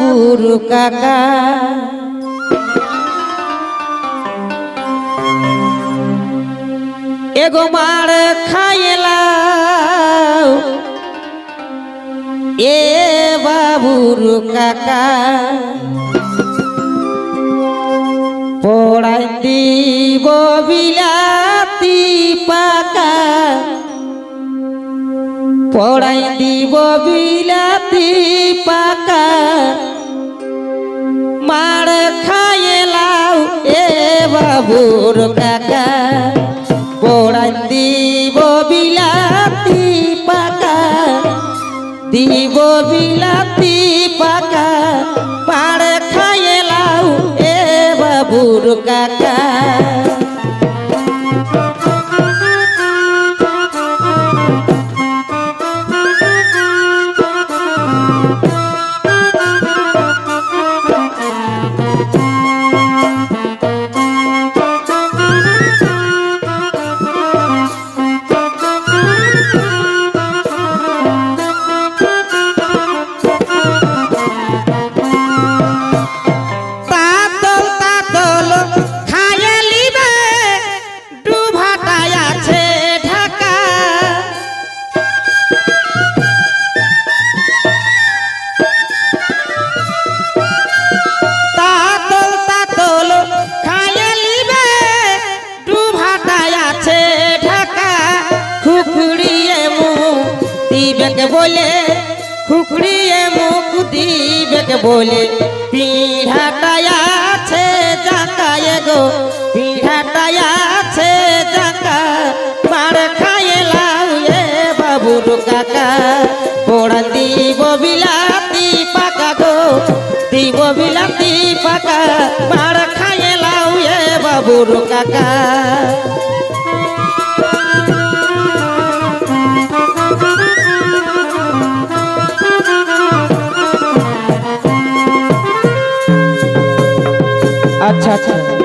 বাবুর কাকা। এগো মার খাইলা এ বাবুর কাকা। পড়াই দিব বিলাতি পাকা। পড়াই দিব বিলাতি বাবুর কাকা, পড়াই দিব বিলাতি পাকা, দিব বিলাতি পাকা মার খাইলাও এ বাবুর কাকা। তাতল বলে খুকুড়িয়ে মুখ দিবেকে বলে। পিঠাটায় আছে জাকায় গো পিঠাটায় আছে জাকা। মার খাইলাম এ বাবুর কাকা। পোড়া দিব বিলাতি পাকা গো, দিব বিলাতি পাকা। মার খাইলাম এ বাবুর কাকা। আচ্ছা আচ্ছা।